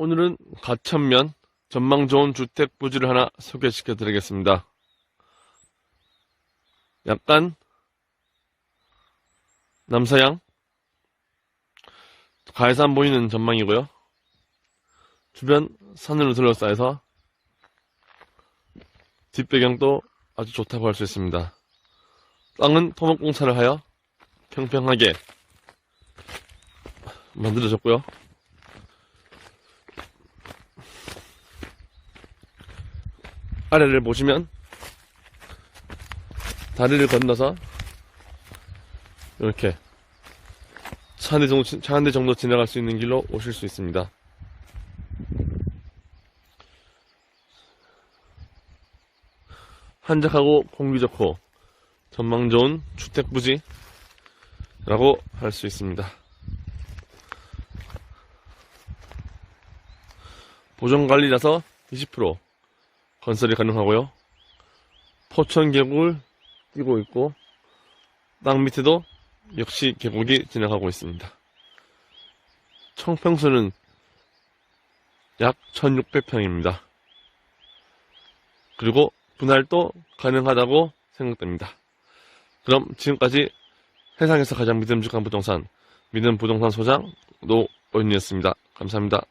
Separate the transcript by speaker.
Speaker 1: 오늘은 가천면 전망 좋은 주택 부지를 하나 소개시켜 드리겠습니다. 약간 남서양 가해산 보이는 전망이고요. 주변 산으로 둘러싸여서 뒷배경도 아주 좋다고 할 수 있습니다. 땅은 토목공사를 하여 평평하게 만들어졌고요. 아래를 보시면 다리를 건너서 이렇게 차 한 대 정도, 정도 지나갈 수 있는 길로 오실 수 있습니다. 한적하고 공기 좋고 전망 좋은 주택 부지라고 할 수 있습니다. 보존 관리라서 20% 건설이 가능하고요. 포천 계곡을 끼고 있고 땅 밑에도 역시 계곡이 지나가고 있습니다. 총평수는 약 1600평입니다. 그리고 분할도 가능하다고 생각됩니다. 그럼 지금까지 세상에서 가장 믿음직한 부동산 믿음 부동산 소장 노원이었습니다. 감사합니다.